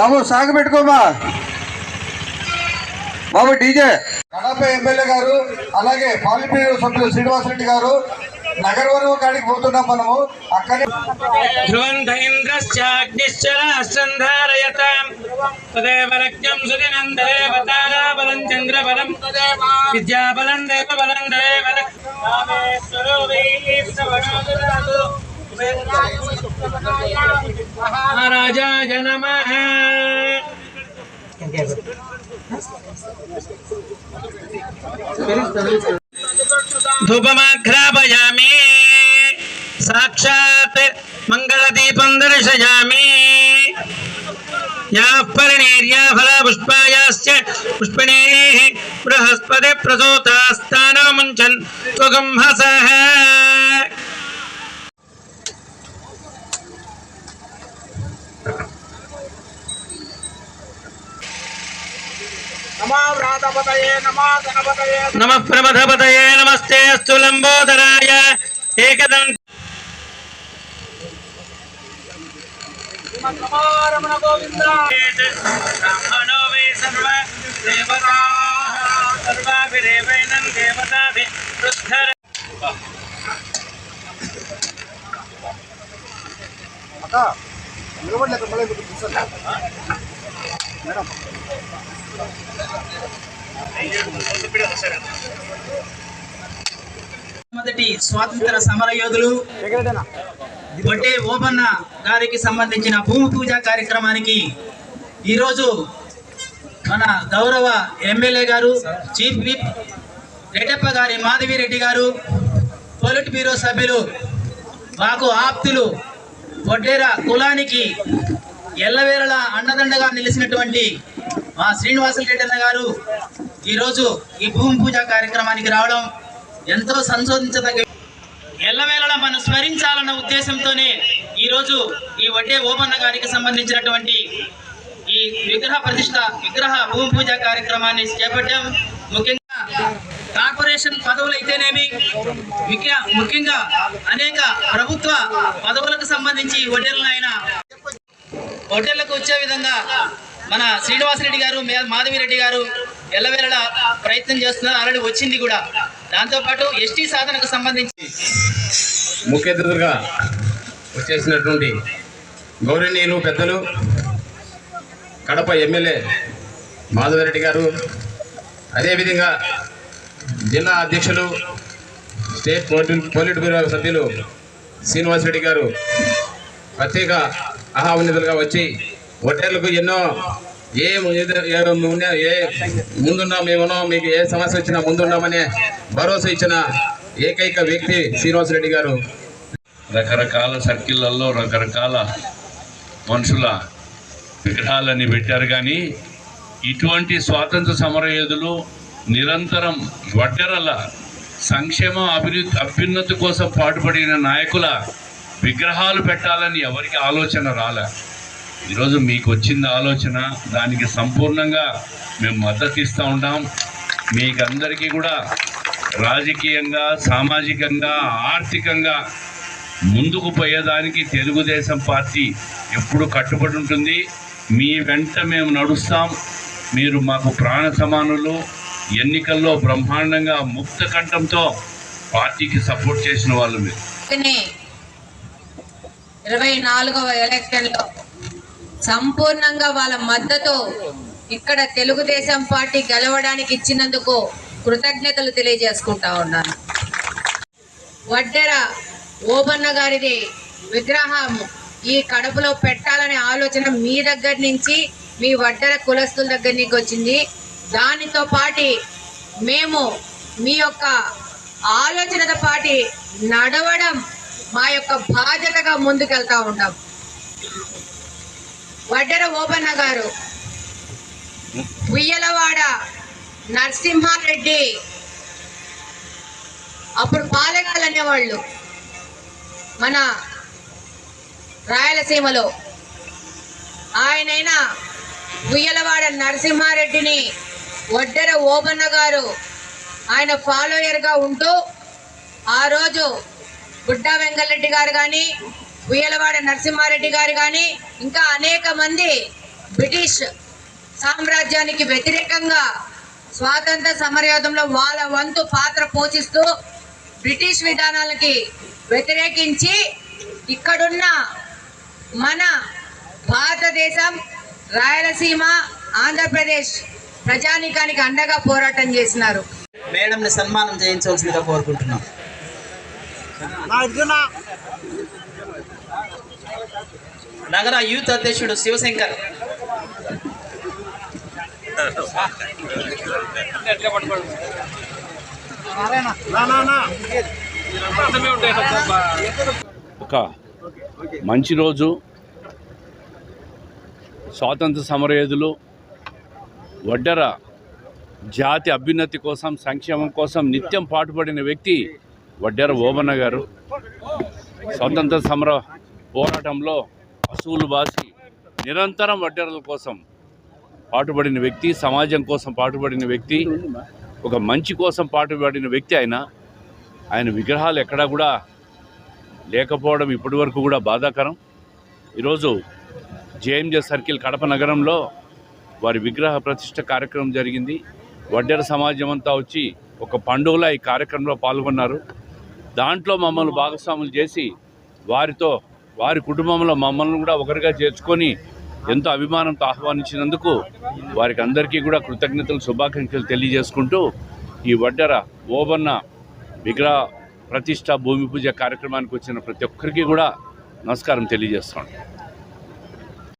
బాబు సాగు పెట్టుకోమా బాబు డీజే. కడప ఎమ్మెల్యే గారు అలాగే పాలిపేరు సభ్యులు శ్రీనివాసరెడ్డి గారు నగరవరం కాడికి పోతున్నాం మనము. అక్కడే ధ్రువంత ఇంద్రశ్చాగ్నిశ్చరాశ్చంధారయతాం తదేవ. రక్తం. సుదినం తదేవ తారాబలం महाराजाय नमः धूपमाघ्रापयामि साक्षात् मङ्गलदीपं दर्शयामि। याः पर्णेर्या फलपुष्पायाश्च पुष्पिणेः बृहस्पतिः प्रसूतास्तानमुञ्चन् त्वगुम्हसः పుష్పిణీः బృహస్పతి ప్రసూతాస్తానముంచన్ త్వగంహసः నమ ప్రమథపతయే నమస్తే అస్తు లంబోదరాయ ఏకదం బ్రాహ్మణో వై సర్వ దేవతాః సర్వాభిరేవైనం దేవతాభి వృద్ధర మొదటి స్వాతంత్ర సమర యోధులు బొట్టే ఓపన్న గారికి సంబంధించిన భూమి పూజ కార్యక్రమానికి ఈరోజు మన గౌరవ ఎమ్మెల్యే గారు చీఫ్ విప్ రెడ్డప్ప గారి మాధవిరెడ్డి గారు పొలిట్ బ్యూరో సభ్యులు మాకు ఆప్తులు బొడ్డేర కులానికి ఎల్లవేళలా అండదండగా నిలిచినటువంటి మా శ్రీనివాసులు రెడ్డన్న గారు ఈరోజు ఈ భూమి పూజ కార్యక్రమానికి రావడం ఎంతో సంశోధించదగ్గ ఎల్లవేళలా మనం స్మరించాలన్న ఉద్దేశంతోనే ఈరోజు ఈ వడ్డే ఓపన్న గారికి సంబంధించినటువంటి ఈ విగ్రహ ప్రతిష్ట విగ్రహ భూమి పూజ కార్యక్రమాన్ని చేపట్టాం. ముఖ్యంగా కార్పొరేషన్ పదవులు అయితేనేమి ముఖ్య ముఖ్యంగా అనేక ప్రభుత్వ పదవులకు సంబంధించి వడ్డీలను ఆయన హోటళ్ళకు వచ్చే విధంగా మన శ్రీనివాసరెడ్డి గారు మే- మాధవిరెడ్డి గారు ఎల్లవేళలా ప్రయత్నం చేస్తున్నారు. ఆల్రెడీ వచ్చింది కూడా. దాంతోపాటు ఎస్టీ సాధనకు సంబంధించి ముఖ్య అతిథులుగా వచ్చేసినటువంటి గౌరవనీయులు పెద్దలు కడప ఎమ్మెల్యే మాధవరెడ్డి గారు అదేవిధంగా జిల్లా అధ్యక్షులు స్టేట్ పోలిట్ పోలిట్ బ్యూరో సభ్యులు శ్రీనివాసరెడ్డి గారు ప్రత్యేక ఆహ్వానితులుగా వచ్చి హోటళ్ళకు ఎన్నో ఏ ఏద- ఏ ఏ ముందున్నాం మేమున్నాం మీకు ఏ సమస్య వచ్చినా ముందున్నామనే భరోసా ఇచ్చిన ఏకైక వ్యక్తి శ్రీనివాసరెడ్డి గారు. రకరకాల సర్కిళ్ళల్లో రకరకాల మనుషుల విగ్రహాలని పెట్టారు కానీ ఇటువంటి స్వాతంత్ర సమరయోధులు నిరంతరం వడ్డెరల సంక్షేమ అభివృద్ధి అభ్యున్నతి కోసం పాటుపడిన నాయకుల విగ్రహాలు పెట్టాలని ఎవరికి ఆలోచన రాలే. ఈరోజు మీకు వచ్చింది ఆలోచన దానికి సంపూర్ణంగా మేము మద్దతు ఇస్తూ ఉంటాం మీకు అందరికీ కూడా రాజకీయంగా సామాజికంగా ఆర్థికంగా ముందుకు పోయేదానికి తెలుగుదేశం పార్టీ ఎప్పుడు కట్టుబడి ఉంటుంది. మీ వెంట మేము నడుస్తాం. మీరు మాకు ప్రాణ సమానులు. ఎన్నికల్లో బ్రహ్మాండంగా ముక్త కంఠంతో పార్టీకి సపోర్ట్ చేసిన వాళ్ళు మీరు. ఇరవై నాలుగవ ఎలక్షన్లో సంపూర్ణంగా వాళ్ళ మద్దతు ఇక్కడ తెలుగుదేశం పార్టీ గెలవడానికి ఇచ్చినందుకు కృతజ్ఞతలు తెలియజేసుకుంటా ఉన్నాను. వడ్డెర ఓబన్న గారిది విగ్రహం ఈ కడపలో పెట్టాలనే ఆలోచన మీ దగ్గర నుంచి మీ వడ్డెర కులస్తుల దగ్గర నుంచి వచ్చింది. దానితో పాటి మేము మీ యొక్క ఆలోచనతో పాటి నడవడం మా యొక్క బాధ్యతగా ముందుకెళ్తా ఉంటాం. వడ్డర ఓబన్న గారు. ఉయ్యలవాడ నరసింహారెడ్డి. అప్పుడు పాలెగాలు అనేవాళ్ళు. మన రాయలసీమలో. ఆయనైనా ఉయ్యలవాడ నరసింహారెడ్డిని వడ్డెర ఓబన్న గారు ఆయన ఫాలోయర్గా ఉంటూ ఆ రోజు గుడ్డా వెంకటరెడ్డి గారు కానీ ఉయ్యలవాడ నరసింహారెడ్డి గారు కానీ ఇంకా అనేక మంది బ్రిటిష్ సామ్రాజ్యానికి వ్యతిరేకంగా స్వాతంత్ర సమరయోధంలో వాళ్ళ వంతు పాత్ర పోషిస్తూ బ్రిటిష్ విధానాలకి వ్యతిరేకించి ఇక్కడున్న మన భారతదేశం రాయలసీమ ఆంధ్రప్రదేశ్ ప్రజానీకానికి అండగా పోరాటం చేసినారు. మేడంని సన్మానం చేయించవలసిందిగా కోరుకుంటున్నాం. నగర యూత్ అధ్యక్షుడు శివశంకర్. ఒక మంచి రోజు. స్వాతంత్ర సమరయోధులు వడ్డర జాతి అభ్యున్నతి కోసం సంక్షేమం కోసం నిత్యం పాటుపడిన వ్యక్తి వడ్డెర ఓబన్న గారు. స్వాతంత్ర సమర పోరాటంలో పశువులు బాసి నిరంతరం వడ్డెరల కోసం పాటుపడిన వ్యక్తి సమాజం కోసం పాటుపడిన వ్యక్తి ఒక మంచి కోసం పాటుపడిన వ్యక్తి ఆయన ఆయన విగ్రహాలు ఎక్కడా కూడా లేకపోవడం ఇప్పటి వరకు కూడా బాధాకరం. ఈరోజు జేఎంజే సర్కిల్ కడప నగరంలో వారి విగ్రహ ప్రతిష్ట కార్యక్రమం జరిగింది. వడ్డెర సమాజం అంతా వచ్చి ఒక పండుగలా ఈ కార్యక్రమంలో పాల్గొన్నారు. దాంట్లో మమ్మల్ని భాగస్వాములు చేసి వారితో వారి కుటుంబంలో మమ్మల్ని కూడా ఒకరిగా చేర్చుకొని ఎంతో అభిమానంతో ఆహ్వానించినందుకు వారికి అందరికీ కూడా కృతజ్ఞతలు శుభాకాంక్షలు తెలియజేసుకుంటూ ఈ వడ్డర ఓబన్న విగ్రహ ప్రతిష్ట భూమి పూజ కార్యక్రమానికి వచ్చిన ప్రతి ఒక్కరికి కూడా నమస్కారం తెలియజేస్తున్నాను.